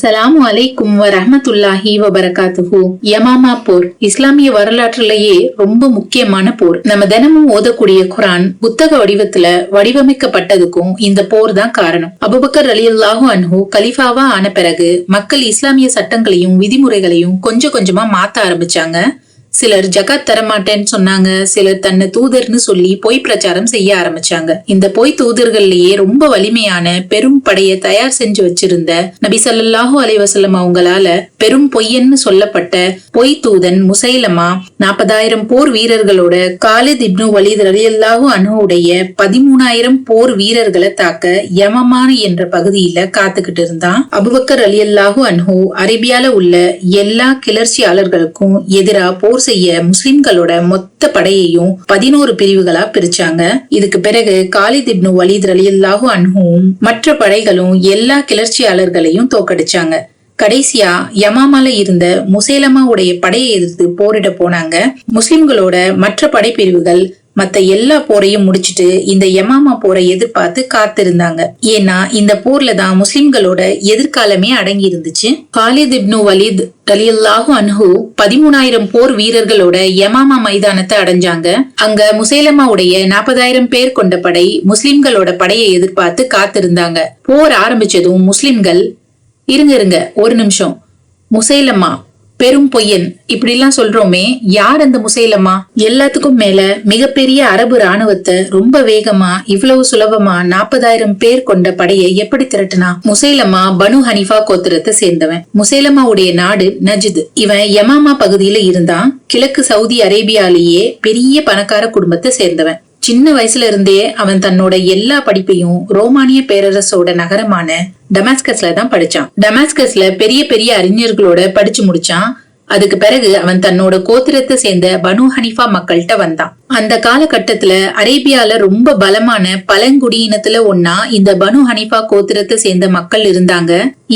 அஸ்ஸலாமு அலைக்கும் வரஹ்மத்துல்லாஹி வபரகாத்துஹு. யமாமா போர். இஸ்லாமிய வரலாற்றிலேயே ரொம்ப முக்கியமான போர். நம்ம தினமும் ஓதக்கூடிய குரான் புத்தக வடிவத்துல வடிவமைக்கப்பட்டதுக்கும் இந்த போர் தான் காரணம். அபுபக்கர் ரலியல்லாஹு அன்ஹு கலிஃபாவா ஆன பிறகு மக்கள் இஸ்லாமிய சட்டங்களையும் விதிமுறைகளையும் கொஞ்சம் கொஞ்சமா மாத்த ஆரம்பிச்சாங்க. சிலர் ஜகாத் தரமாட்டேன்னு சொன்னாங்க சிலர் தன்னை தூதர்னு சொல்லி பொய் பிரச்சாரம் செய்ய ஆரம்பிச்சாங்க. இந்த பொய் தூதர்கள்லயே ரொம்ப வலிமையான பெரும் படையை தயார் செஞ்சு வச்சிருந்த நபி ஸல்லல்லாஹு அவங்களால பெரும் பொய்யன்னு சொல்லப்பட்ட பொய் தூதன் முசைலமா நாற்பதாயிரம் போர் வீரர்களோட காலித் இப்னு வலித் ரலியல்லாஹு அன்ஹுடைய பதிமூணாயிரம் போர் வீரர்களை தாக்க யமமான் என்ற பகுதியில காத்துக்கிட்டு இருந்தான். அபுபக்கர் அலியல்லாஹு அன்ஹு அரேபியால உள்ள எல்லா கிளர்ச்சியாளர்களுக்கும் எதிரா போர் செய்ய முஸ்லிம்களோட மொத்த படையையும் பதினோரு பிரிவுகளா பிரிச்சாங்க. இதுக்கு பிறகு காலித் இப்னு அலி ரலியல்லாஹு அன்ஹும் மற்ற படைகளும் எல்லா கிளர்ச்சியாளர்களையும் தோக்கடிச்சாங்க கடைசியா யமாமால இருந்த முசேலமாவுடைய படையை எதிர்த்து போரிட போனாங்க. முஸ்லிம்களோட மற்ற படைப்பிரிவுகள் மத்த எல்லா போரையும் முடிச்சிட்டு இந்த யமாமா போரை எதிர்பார்த்து காத்திருந்தாங்க. ஏன்னா இந்த போர்ல தான் முஸ்லிம்களோட எதிர்காலமே அடங்கி இருந்துச்சு. காலித் இப்னு வலித் ரலியல்லாஹு அன்ஹு பதிமூணாயிரம் போர் வீரர்களோட யமாமா மைதானத்தை அடைஞ்சாங்க. அங்க முசேலமாவுடைய நாற்பதாயிரம் பேர் கொண்ட படை முஸ்லிம்களோட படையை எதிர்பார்த்து காத்திருந்தாங்க. போர் ஆரம்பிச்சதும் முஸ்லிம்கள் இருங்க இருங்க ஒரு நிமிஷம். முசைலம்மா பெரும் பொய்யன். இப்படிலாம் சொல்றோமே யார் அந்த முசைலம்மா? எல்லாத்துக்கும் மேல மிகப்பெரிய அரபு ராணுவத்தை ரொம்ப வேகமா இவ்வளவு சுலபமா நாற்பதாயிரம் பேர் கொண்ட படையை எப்படி திரட்டுனா? முசைலம்மா பனு ஹனிஃபா கோத்திரத்தை சேர்ந்தவன். முசைலம்மாவுடைய நாடு நஜித். இவன் யமாமா பகுதியில இருந்தான். கிழக்கு சவுதி அரேபியாலேயே பெரிய பணக்கார குடும்பத்தை சேர்ந்தவன். சின்ன வயசுல இருந்தே அவன் தன்னோட எல்லா படிப்பையும் ரோமானிய பேரரசோட நகரமான டமாஸ்கஸ்ல தான் படிச்சான். டமாஸ்கஸ்ல பெரிய பெரிய அறிஞர்களோட படிச்சு முடிச்சான். அதுக்கு பிறகு அவன் தன்னோட கோத்திரத்தை சேர்ந்த பனு ஹனிஃபா மக்கள்கிட்ட வந்தான். அந்த காலகட்டத்துல அரேபியால ரொம்ப பலமான பழங்குடியினத்துல ஒன்னா இந்த பனு ஹனிஃபா கோத்திரத்தை சேர்ந்த மக்கள் இருந்தாங்க.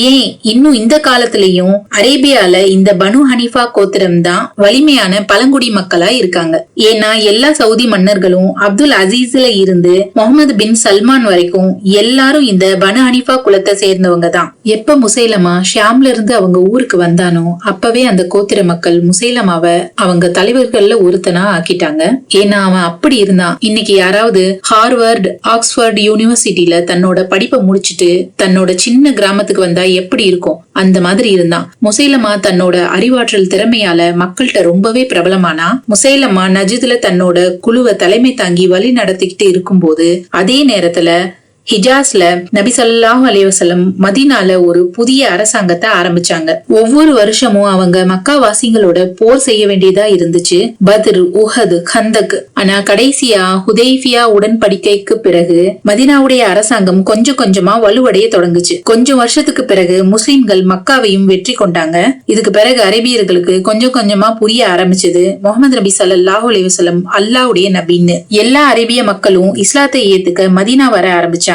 ஏன்? இன்னும் இந்த காலத்திலயும் அரேபியால இந்த பனு ஹனிஃபா கோத்திரம் தான் வலிமையான பழங்குடி மக்களா இருக்காங்க. ஏன்னா எல்லா சவுதி மன்னர்களும் அப்துல் அசீஸ்ல இருந்து முகமது பின் சல்மான் வரைக்கும் எல்லாரும் இந்த பனு ஹனிஃபா குலத்தை சேர்ந்தவங்க தான். எப்ப முசைலமா ஷியாம்ல இருந்து அவங்க ஊருக்கு வந்தானோ அப்பவே அந்த கோத்திர மக்கள் முசைலமாவை அவங்க தலைவர்கள்ல ஒருத்தனா ஆக்கிட்டாங்க. ஏன்னா அவன் அப்படி இருந்தான். இன்னைக்கு யாராவது ஹார்வர்டு ஆக்ஸ்போர்ட் யூனிவர்சிட்டில தன்னோட படிப்பை முடிச்சிட்டு தன்னோட சின்ன கிராமத்துக்கு வந்தா எப்படி இருக்கும்? அந்த மாதிரி இருந்தான். முசைலமா தன்னோட அறிவாற்றல் திறமையால மக்கள்கிட்ட ரொம்பவே பிரபலமானா? முசைலமா நஜிதுல தன்னோட குழுவை தலைமை தாங்கி வழி நடத்திக்கிட்டு இருக்கும்போது அதே நேரத்துல ஹிஜாஸ்ல நபி ஸல்லல்லாஹு அலைஹி மதினால மதீனால ஒரு புதிய அரசாங்கத்தை ஆரம்பிச்சாங்க. ஒவ்வொரு வருஷமும் அவங்க மக்கா வாசிங்களோட போர் செய்ய வேண்டியதா இருந்துச்சு. பத்ர் உஹது கந்தக் ஆனா கடைசியா ஹுதைஃபியா உடன்படிக்கைக்கு பிறகு மதீனாவுடைய அரசாங்கம் கொஞ்சம் கொஞ்சமா வலுவடைய தொடங்குச்சு. கொஞ்சம் வருஷத்துக்கு பிறகு முஸ்லிம்கள் மக்காவையும் வெற்றி கொண்டாங்க. இதுக்கு பிறகு அரேபியர்களுக்கு கொஞ்சம் கொஞ்சமா புரிய ஆரம்பிச்சது முகமது நபி ஸல்லல்லாஹு அலைஹி அல்லாவுடைய நபின்னு. எல்லா அரேபிய மக்களும் இஸ்லாத்தை ஏத்துக்க மதீனா வர ஆரம்பிச்சாங்க.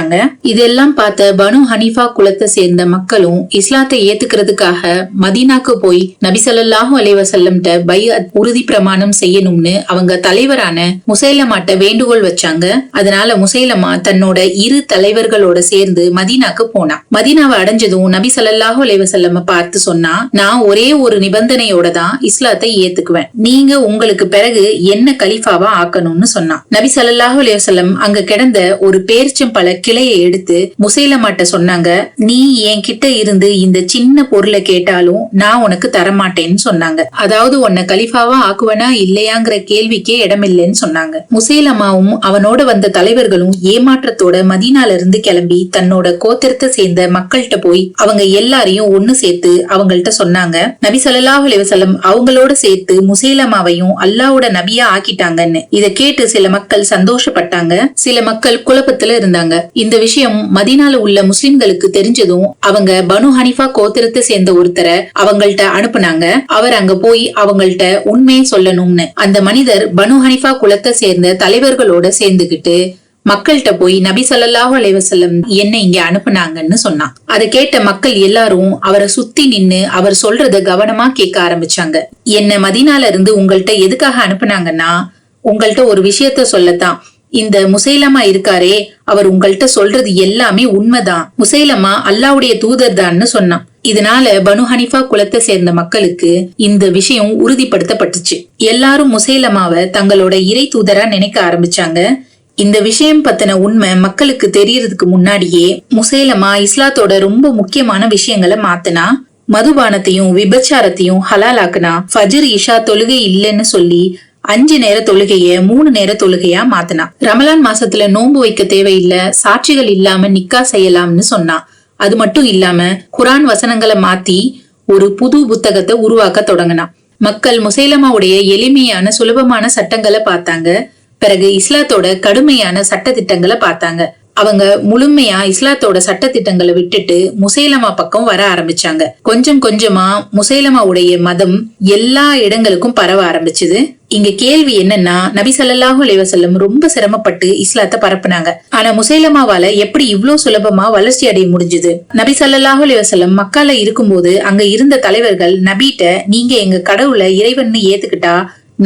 இதெல்லாம் பார்த்த பனு ஹனீஃபா குலத்தை சேர்ந்த மக்களும் இஸ்லாத்தை ஏத்துக்கிறதுக்காக மதீனாக்கு போய் நபிசல்லாஹு அலைவசல்லம்ட்ட அலைஹி உறுதி பிரமாணம் செய்யணும்னு அவங்க தலைவரான முசைலமாட்ட வேண்டுகோள் வச்சாங்க. அதனால முசைலமா தன்னோட இரு தலைவர்களோட சேர்ந்து மதீனாக்கு போனான். மதீனாவை அடைஞ்சதும் நபி ஸல்லல்லாஹு அலைஹி பார்த்து சொன்னா நான் ஒரே ஒரு நிபந்தனையோட தான் இஸ்லாத்தை ஏத்துக்குவேன். நீங்க உங்களுக்கு பிறகு என்ன கலிஃபாவா ஆக்கணும்னு சொன்னான். நபி ஸல்லல்லாஹு அலைவசல்லம் அங்க கிடந்த ஒரு பேரிச்சம்பழ கிளையை எடுத்து முசைலமாட்ட சொன்னாங்க நீ என் கிட்ட இருந்து இந்த சின்ன பொருளை கேட்டாலும் நான் உனக்கு தரமாட்டேன்னு சொன்னாங்க. அதாவது உன்னை கலிஃபாவா ஆக்குவனா இல்லையாங்கிற கேள்விக்கே இடமில்லைன்னு சொன்னாங்க. முசைலமாவும் அவனோட வந்த தலைவர்களும் ஏமாற்றத்தோட மதீனால இருந்து கிளம்பி தன்னோட கோத்திரத்தை சேர்ந்த மக்கள்கிட்ட போய் அவங்க எல்லாரையும் ஒண்ணு சேர்த்து அவங்கள்ட்ட சொன்னாங்க நபி சல்லாஹ் அலிவசலம் அவங்களோட சேர்த்து முசேலமாவையும் அல்லாவோட நபியா ஆக்கிட்டாங்கன்னு. இதை கேட்டு சில மக்கள் சந்தோஷப்பட்டாங்க சில மக்கள் குழப்பத்துல இருந்தாங்க. இந்த விஷயம் மதீனால உள்ள முஸ்லிம்களுக்கு தெரிஞ்சதும் அவங்க பனு ஹனிஃபா கோத்திரத்தை சேர்ந்த ஒருத்தரை அவங்கள்ட்ட அனுப்புனாங்க. அவர் அங்க போய் அவங்கள்ட்ட உண்மையை சொல்லணும்னு. அந்த மனிதர் பனு ஹனிஃபா குலத்தை சேர்ந்த தலைவர்களோட சேர்ந்துகிட்டு மக்கள்கிட்ட போய் நபி ஸல்லல்லாஹு அலைவசல்லம் என்ன இங்க அனுப்புனாங்கன்னு சொன்னான். அதை கேட்ட மக்கள் எல்லாரும் அவரை சுத்தி நின்னு அவர் சொல்றத கவனமா கேட்க ஆரம்பிச்சாங்க. என்ன மதீனால இருந்து உங்கள்ட்ட எதுக்காக அனுப்புனாங்கன்னா உங்கள்ட்ட ஒரு விஷயத்த சொல்லத்தான். இந்த முசைலமா இருக்காரே அவர் உங்கள்கிட்ட சொல்றது எல்லாமே உண்மைதான். முசைலமா அல்லாவுடைய தூதர் தான்னு சொன்னான். இதனால பனு ஹனிஃபா குலத்தை சேர்ந்த மக்களுக்கு இந்த விஷயம் உறுதிப்படுத்தப்பட்டுச்சு. எல்லாரும் முசைலமாவை தங்களோட இறை தூதரா நினைக்க ஆரம்பிச்சாங்க. இந்த விஷயம் பத்தின உண்மை மக்களுக்கு தெரியறதுக்கு முன்னாடியே முசைலமா இஸ்லாத்தோட ரொம்ப முக்கியமான விஷயங்களை மாத்தினா மதுபானத்தையும் விபச்சாரத்தையும் ஹலாலாக்குனா ஃபஜர் இஷா தொழுகை இல்லைன்னு சொல்லி அஞ்சு நேர தொழுகைய மூணு நேர தொழுகையா மாத்தினா. ரமலான் மாசத்துல நோன்பு வைக்க தேவையில்ல சாட்சிகள் இல்லாம நிக்கா செய்யலாம்னு சொன்னா. அது மட்டும் இல்லாம குரான் வசனங்களை மாத்தி ஒரு புது புத்தகத்தை உருவாக்க தொடங்கினான் மக்கள் முசைலமாவுடைய எளிமையான சுலபமான சட்டங்களை பார்த்தாங்க. பிறகு இஸ்லாத்தோட கடுமையான சட்ட திட்டங்களை பார்த்தாங்க. அவங்க முழுமையா இஸ்லாத்தோட சட்டத்திட்டங்களை விட்டுட்டு முசைலமா பக்கம் வர ஆரம்பிச்சாங்க. கொஞ்சம் கொஞ்சமா முசைலமாவுடைய மதம் எல்லா இடங்களுக்கும் பரவ ஆரம்பிச்சது. இங்க கேள்வி என்னன்னா நபி சல்லாஹூ அலைவசல்லம் ரொம்ப சிரமப்பட்டு இஸ்லாத்தை பரப்புனாங்க. ஆனா முசைலமாவால எப்படி இவ்வளவு சுலபமா வளர்ச்சி அடைய முடிஞ்சது? நபி சல்லாஹூ அலைவசல்லம் மக்கால இருக்கும்போது அங்க இருந்த தலைவர்கள் நபிட்ட நீங்க எங்க கடவுளை இறைவன்னு ஏத்துக்கிட்டா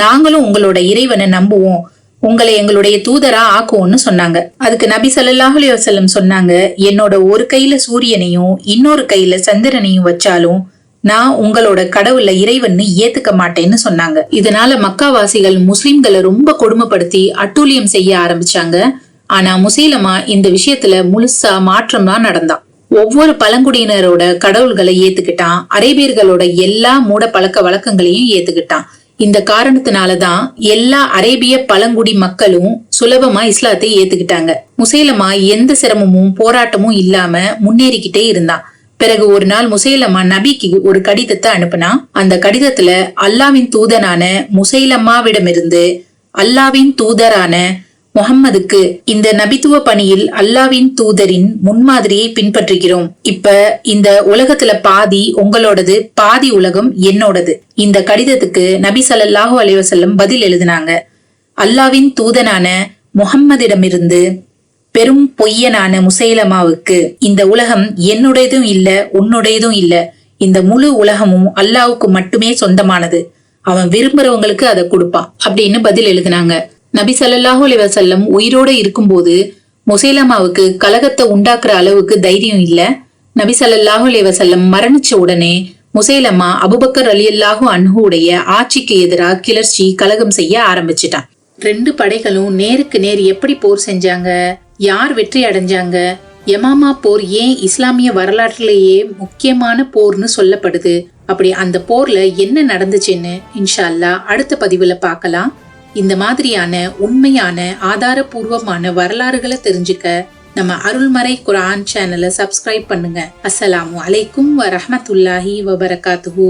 நாங்களும் உங்களோட இறைவனை நம்புவோம். உங்களை எங்களுடைய தூதரா ஆக்குவோம்னு சொன்னாங்க. அதுக்கு நபி சல்லாஹ் அலைவசல்லம் சொன்னாங்க என்னோட ஒரு கையில சூரியனையும் இன்னொரு கையில சந்திரனையும் வச்சாலும் நான் உங்களோட கடவுள இறைவன்னு ஏத்துக்க மாட்டேன்னு சொன்னாங்க. இதனால மக்காவாசிகள் முஸ்லிம்களை ரொம்ப கொடுமைப்படுத்தி அட்டூழியம் செய்ய ஆரம்பிச்சாங்க. ஆனா முசீலமா இந்த விஷயத்துல முழுசா மாற்றம் தான் நடந்தான். ஒவ்வொரு பழங்குடியினரோட கடவுள்களை ஏத்துக்கிட்டான். அரேபியர்களோட எல்லா மூட பழக்க வழக்கங்களையும் ஏத்துக்கிட்டான். இந்த காரணத்தினாலதான் எல்லா அரேபிய பழங்குடி மக்களும் சுலபமா இஸ்லாத்தை ஏத்துக்கிட்டாங்க. முசேலமா எந்த சிரமமும் போராட்டமும் இல்லாம முன்னேறிக்கிட்டே இருந்தான். பிறகு ஒரு நாள் முசைலம்மா நபிக்கு ஒரு கடிதத்தை அனுப்புனா அந்த கடிதத்துல அல்லாவின் தூதனான முசைலம்மாவிடமிருந்து அல்லாவின் தூதரான முகம்மதுக்கு இந்த நபித்துவ பணியில் அல்லாவின் தூதரின் முன்மாதிரியை பின்பற்றுகிறோம். இப்ப இந்த உலகத்துல பாதி உங்களோடது பாதி உலகம் என்னோடது. இந்த கடிதத்துக்கு நபி சல்லாஹூ அலைவசல்லம் பதில் எழுதினாங்க. அல்லாவின் தூதனான முகம்மதிடமிருந்து பெரும் பொய்யனான முசைலமாவுக்கு இந்த உலகம் என்னுடையதும் இல்ல உன்னுடையதும் இல்ல. இந்த முழு உலகமும் அல்லாவுக்கு மட்டுமே சொந்தமானது. அவன் விரும்புறவங்களுக்கு அதை கொடுப்பான் அப்படின்னு பதில் எழுதினாங்க. நபி சல்லாஹூ அலிவசல்லம் உயிரோட இருக்கும்போது முசைலமாவுக்கு கலகத்தை உண்டாக்குற அளவுக்கு தைரியம் இல்ல. நபி சல்லாஹூ அலிவசல்லம் மரணிச்ச உடனே முசைலம்மா அபுபக்கர் அலி அல்லாஹூ அன்ஹுடைய ஆட்சிக்கு எதிராக கிளர்ச்சி கலகம் செய்ய ஆரம்பிச்சிட்டான். ரெண்டு படைகளும் நேருக்கு நேர் எப்படி போர் செஞ்சாங்க? யார் வெற்றி அடைஞ்சாங்க? யமாமா போர் ஏன் இஸ்லாமிய வரலாற்றிலேயே முக்கியமான போர்னு சொல்லப்படுது? அப்படி அந்த போர்ல என்ன நடந்துச்சுன்னு இன்ஷா அல்லா அடுத்த பதிவுல பார்க்கலாம். இந்த மாதிரியான உண்மையான ஆதாரபூர்வமான வரலாறுகளை தெரிஞ்சுக்க நம்ம அருள்மறை குரான் சேனலை சப்ஸ்கிரைப் பண்ணுங்க. அஸ்ஸலாமு அலைக்கும் வரஹமத்துல்லாஹி வபரகாத்துஹூ.